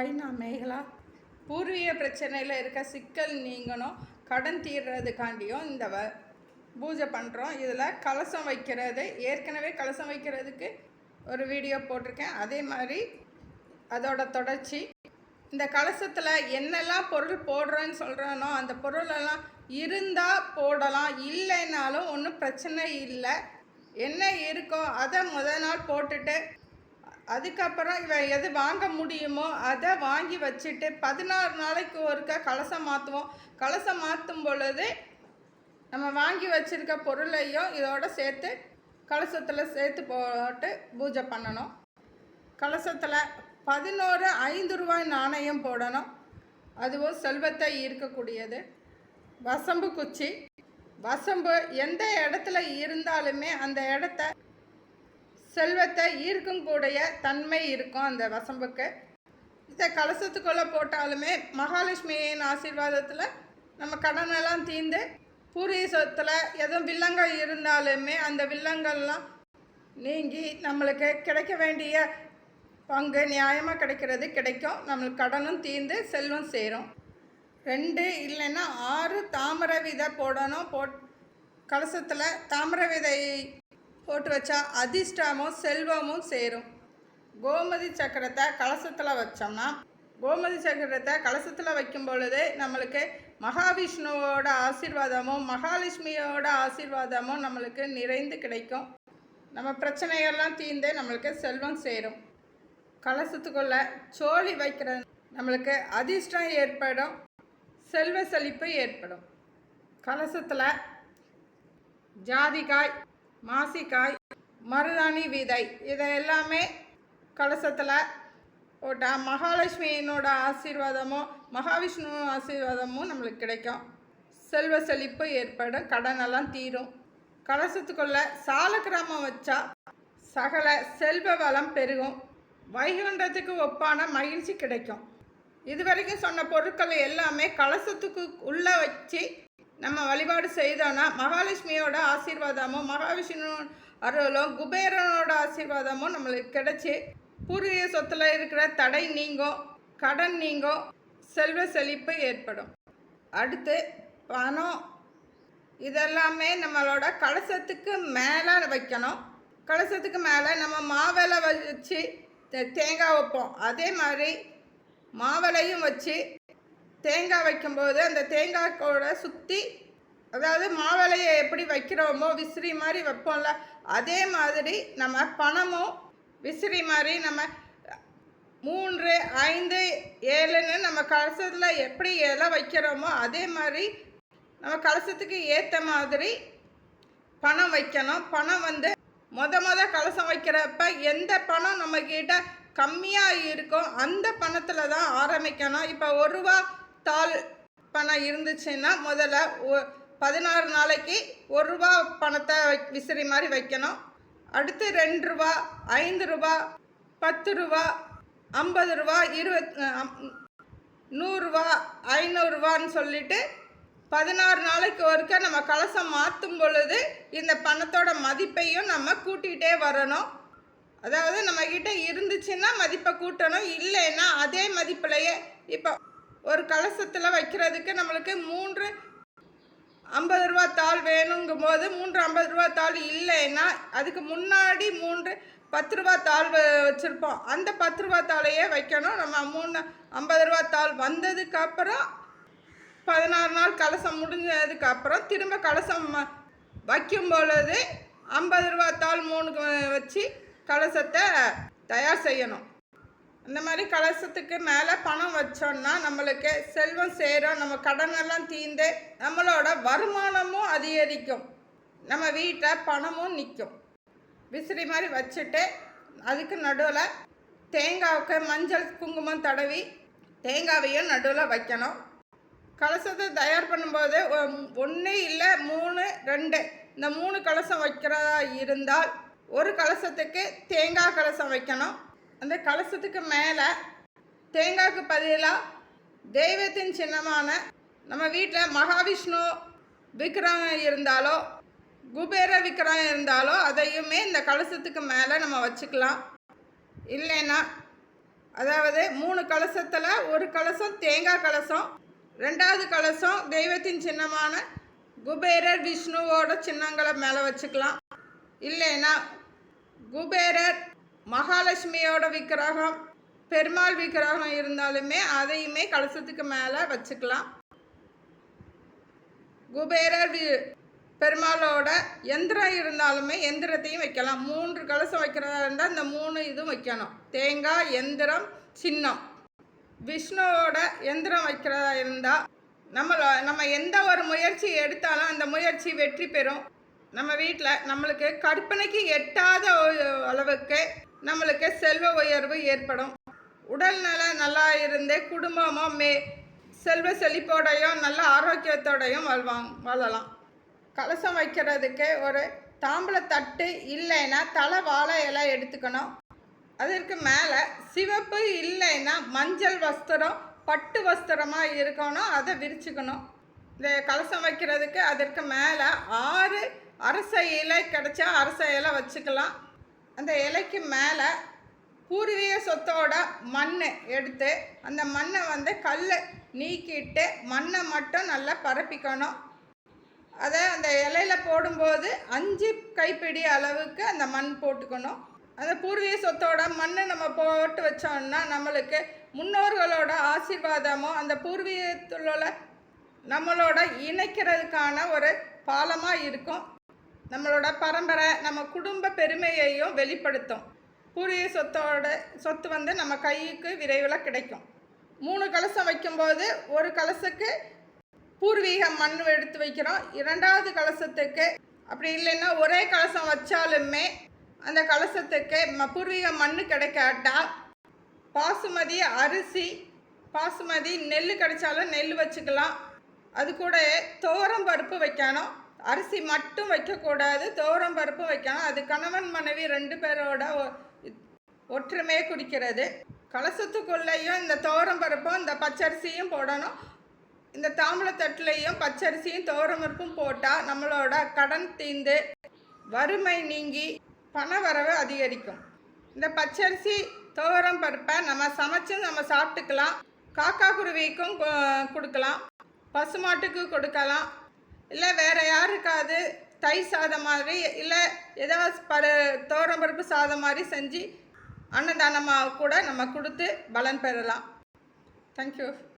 Hi நான் மேகலா? பூர்வீக பிரச்சனையில் இருக்க சிக்கல் நீங்கணும். கடன் தீர்றதுக்காண்டியும் இந்த வ பூஜை பண்ணுறோம் இதில் கலசம் வைக்கிறது ஏற்கனவே கலசம் வைக்கிறதுக்கு ஒரு வீடியோ போட்டிருக்கேன். அதே மாதிரி அதோட தொடர்ச்சி. இந்த கலசத்தில் என்னெல்லாம் பொருள் போடுறோன்னு சொல்கிறானோ அந்த பொருளெல்லாம் இருந்தால் போடலாம். இல்லைனாலும் ஒன்றும் பிரச்சனை இல்லை. என்ன இருக்கோ அதை முத நாள் போட்டுட்டு அதுக்கப்புறம் இவன் எது வாங்க முடியுமோ அதை வாங்கி வச்சுட்டு பதினாறு நாளைக்கு ஒருக்க கலசம் மாற்றுவோம் கலசம் மாற்றும் பொழுது நம்ம வாங்கி வச்சுருக்க பொருளையும் இதோட சேர்த்து கலசத்தில் சேர்த்து போட்டு பூஜை பண்ணணும். கலசத்தில் பதினோரு ஐந்து ரூபாய் நாணயம் போடணும். அதுவும் செல்வத்தை ஈர்க்கக்கூடியது. வசம்பு குச்சி. வசம்பு எந்த இடத்துல இருந்தாலுமே அந்த இடத்த செல்வத்தை ஈர்க்கக்கூடிய தன்மை இருக்கும் அந்த வசம்புக்கு. இதை கலசத்துக்குள்ளே போட்டாலுமே மகாலட்சுமியின் ஆசீர்வாதத்தில் நம்ம கடனெல்லாம் தீர்ந்து பூர்வீக சொத்தில் எதுவும் வில்லங்கள் இருந்தாலுமே அந்த வில்லங்கள்லாம் நீங்கி நம்மளுக்கு கிடைக்க வேண்டிய பங்கு நியாயமாக கிடைக்கிறது கிடைக்கும். நம்மளுக்கு கடனும் தீர்ந்து செல்வம் சேரும். ரெண்டு இல்லைன்னா ஆறு தாமரை விதை போடணும். போட் கலசத்தில் தாமரை விதை போட்டு வச்சா அதிர்ஷ்டமும் செல்வமும் சேரும். கோமதி சக்கரத்தை கலசத்தில் வச்சோம்னா கோமதி சக்கரத்தை கலசத்தில் வைக்கும் பொழுது நம்மளுக்கு மகாவிஷ்ணுவோட ஆசீர்வாதமும் மகாலட்சுமியோட ஆசீர்வாதமும் நம்மளுக்கு நிறைந்து கிடைக்கும். நம்ம பிரச்சனைகள்லாம் தீர்ந்து நம்மளுக்கு செல்வம் சேரும். கலசத்துக்குள்ள சோழி வைக்கிற நம்மளுக்கு அதிர்ஷ்டம் ஏற்படும் செல்வ செழிப்பு ஏற்படும். கலசத்தில் ஜாதிக்காய் மாசிக்காய் மருதாணி விதை இதை எல்லாமே கலசத்தில் போட்டால் மகாலட்சுமியினோட ஆசீர்வாதமும் மகாவிஷ்ணு ஆசீர்வாதமும் நம்மளுக்கு கிடைக்கும். செல்வ செழிப்பு ஏற்படும் கடனெல்லாம் தீரும். கலசத்துக்குள்ள சாலக்கிராமம் வச்சா சகல செல்வ வளம் பெருகும். வைகுண்டத்துக்கு ஒப்பான மகிழ்ச்சி கிடைக்கும். இது வரைக்கும் சொன்ன பொருட்கள் எல்லாமே கலசத்துக்கு உள்ளே வச்சு நம்ம வழிபாடு செய்தோன்னா மகாலட்சுமியோட ஆசீர்வாதமும் மகாவிஷ்ணு அருளும் குபேரனோட ஆசீர்வாதமும் நம்மளுக்கு கிடைச்சி பூர்வீக சொத்தில் இருக்கிற தடை நீங்கும் கடன் நீங்கும் செல்வ செழிப்பு ஏற்படும். அடுத்து பணம். இதெல்லாமே நம்மளோட கலசத்துக்கு மேலே வைக்கணும். கலசத்துக்கு மேலே நம்ம மாவிலை வச்சு தே- தேங்காய் வைப்போம். அதே மாதிரி மாவிலையும் வச்சு தேங்காய் வைக்கும்போது அந்த தேங்காய்க்கோட சுற்றி அதாவது மாவிலையை எப்படி வைக்கிறோமோ விசிறி மாதிரி வைப்போம்ல அதே மாதிரி நம்ம பணமும் விசிறி மாதிரி நம்ம மூன்று ஐந்து ஏழுன்னு நம்ம கலசத்தில் எப்படி இலை வைக்கிறோமோ அதே மாதிரி நம்ம கலசத்துக்கு ஏற்ற மாதிரி பணம் வைக்கணும். பணம் வந்து மொத மொத கலசம் வைக்கிறப்ப எந்த பணம் நம்மக்கிட்ட கம்மியாக இருக்கோ அந்த பணத்தில் தான் ஆரம்பிக்கணும். இப்போ ஒரு ரூபா தாள் பணம் இருந்துச்சுன்னா முதல்ல ஒ- பதினாறு நாளைக்கு ஒரு ரூபா பணத்தை வை- விசிறி மாதிரி வைக்கணும். அடுத்து ரெண்டு ரூபா ஐந்து ரூபா பத்து ரூபா ஐம்பது ரூபா இருபத் அம்- நூறுரூவா ஐநூறுரூவான்னு சொல்லிட்டு பதினாறு நாளைக்கு ஒருக்க நம்ம கலசம் மாற்றும் பொழுது இந்த பணத்தோட மதிப்பையும் நம்ம கூட்டிகிட்டே வரணும். அதாவது நம்மக்கிட்ட இருந்துச்சுன்னா மதிப்பை கூட்டணும் இல்லைன்னா அதே மதிப்பிலையே இப்போ ஒரு கலசத்தில் வைக்கிறதுக்கு நம்மளுக்கு மூன்று ஐம்பது ரூபா தாள் வேணுங்கும் போது மூன்று ஐம்பது ரூபா தாள் இல்லைன்னா அதுக்கு முன்னாடி மூன்று பத்து ரூபா தாள் வச்சுருப்போம். அந்த பத்து ரூபா தாளையே வைக்கணும். நம்ம மூணு ஐம்பது ரூபா தாள் வந்ததுக்கு அப்புறம் பதினாறு நாள் கலசம் முடிஞ்சதுக்கு அப்புறம் திரும்ப கலசம் ம- வைக்கும் பொழுது ஐம்பது ரூபா தாள் மூணு வச்சு கலசத்தை தயார் செய்யணும். இந்த மாதிரி கலசத்துக்கு மேலே பணம் வச்சோம்னா நம்மளுக்கு செல்வம் சேரும் நம்ம கடனெல்லாம் தீர்ந்து நம்மளோட வருமானமும் அதிகரிக்கும். நம்ம வீட்டில் பணமும் நிற்கும் விசிறி மாதிரி வச்சுட்டு அதுக்கு நடுவில் தேங்காவுக்கு மஞ்சள் குங்குமம் தடவி தேங்காவையும் நடுவில் வைக்கணும். கலசத்தை தயார் பண்ணும்போது ஒன்று இல்லை மூணு ரெண்டு. இந்த மூணு கலசம் வைக்கிறதா இருந்தால் ஒரு கலசத்துக்கு தேங்காய் கலசம் வைக்கணும். அந்த கலசத்துக்கு மேலே தேங்காய்க்கு பதிலாக தெய்வத்தின் சின்னமான நம்ம வீட்டில் மகாவிஷ்ணு விக்கிரகம் இருந்தாலோ குபேர விக்கிரகம் இருந்தாலோ அதையுமே இந்த கலசத்துக்கு மேலே நம்ம வச்சுக்கலாம். இல்லைன்னா அதாவது மூணு கலசத்தில் ஒரு கலசம் தேங்காய் கலசம் ரெண்டாவது கலசம் தெய்வத்தின் சின்னமான குபேரர் விஷ்ணுவோட சின்னங்களை மேலே வச்சுக்கலாம். இல்லைன்னா குபேரர் மகாலட்சுமியோட விக்கிரகம் பெருமாள் விக்கிரகம் இருந்தாலுமே அதையுமே கலசத்துக்கு மேலே வச்சுக்கலாம். குபேரர் வி- பெருமாளோட எந்திரம் இருந்தாலுமே எந்திரத்தையும் வைக்கலாம். மூன்று கலசம் வைக்கிறதா இருந்தால் இந்த மூணு இதுவும் வைக்கணும். தேங்காய் எந்திரம் சின்னம். விஷ்ணுவோட எந்திரம் வைக்கிறதா இருந்தால் நம்ம நம்ம எந்த ஒரு முயற்சி எடுத்தாலும் அந்த முயற்சி வெற்றி பெறும். நம்ம வீட்டில் நம்மளுக்கு கற்பனைக்கு எட்டாத அளவுக்கு நம்மளுக்கு செல்வ உயர்வு ஏற்படும். உடல் நலம் நல்லா இருந்து குடும்பமும் மே செல்வ செழிப்போடையும் நல்ல ஆரோக்கியத்தோடையும் வாழ்வாங்க வாழலாம். கலசம் வைக்கிறதுக்கு ஒரு தாம்பளத்தட்டு இல்லைன்னா தலை வாழை இலை எடுத்துக்கணும். அதற்கு மேலே சிவப்பு இல்லைன்னா மஞ்சள் வஸ்திரம் பட்டு வஸ்திரமாக இருக்கணும் அதை விரிச்சுக்கணும். இந்த கலசம் வைக்கிறதுக்கு அதற்கு மேலே ஆறு அரச இலை கிடச்சா அரச இலை வச்சுக்கலாம். அந்த இலைக்கு மேலே பூர்வீக சொத்தோட மண் எடுத்து அந்த மண்ணை வந்து கல் நீக்கிட்டு மண்ணை மட்டும் நல்லா பரப்பிக்கணும். அதை அந்த இலையில போடும்போது அஞ்சு கைப்பிடி அளவுக்கு அந்த மண் போட்டுக்கணும். அந்த பூர்வீக சொத்தோட மண்ணை நம்ம போட்டு வச்சோம்னா நம்மளுக்கு முன்னோர்களோட ஆசீர்வாதமும் அந்த பூர்வீகத்தில் நம்மளோட இணைக்கிறதுக்கான ஒரு பாலமாக இருக்கும். நம்மளோட பரம்பரை நம்ம குடும்ப பெருமையையும் வெளிப்படுத்தும். பூர்வீக சொத்தோட சொத்து வந்து நம்ம கைக்கு விரைவில் கிடைக்கும். மூணு கலசம் வைக்கும்போது ஒரு கலசுக்கு பூர்வீக மண் எடுத்து வைக்கிறோம். இரண்டாவது கலசத்துக்கு அப்படி இல்லைன்னா ஒரே கலசம் வச்சாலுமே அந்த கலசத்துக்கு ம- பூர்வீக மண் கிடைக்காட்டா பாசுமதி அரிசி பாசுமதி நெல் கிடைச்சாலும் நெல் வச்சுக்கலாம். அது கூட தோரம் பருப்பு வைக்கணும். அரிசி மட்டும் வைக்கக்கூடாது தோரம் பருப்பு வைக்கணும் அது கணவன் மனைவி ரெண்டு பேரோட ஒ- ஒற்றுமையை குடிக்கிறது கலசத்துக்குள்ளேயும் இந்த தோரம் பருப்பும் இந்த பச்சரிசியும் போடணும். இந்த தாம்பளத்தட்டுலையும் பச்சரிசியும் தோரம் பருப்பும் போட்டால் நம்மளோட கடன் தீர்ந்து வறுமை நீங்கி பண வரவு அதிகரிக்கும். இந்த பச்சரிசி துவரம் பருப்பை நம்ம சமைச்சு நம்ம சாப்பிட்டுக்கலாம். காக்கா குருவிக்கும் கொடுக்கலாம். பசுமாட்டுக்கு கொடுக்கலாம். இல்லை வேறு யாருக்காவது தை சாதம் மாதிரி இல்லை ஏதாவது பரு தோரம்பருப்பு சாதம் மாதிரி செஞ்சு அன்னதானமாக கூட நம்ம கொடுத்து பலன் பெறலாம். தேங்க்யூ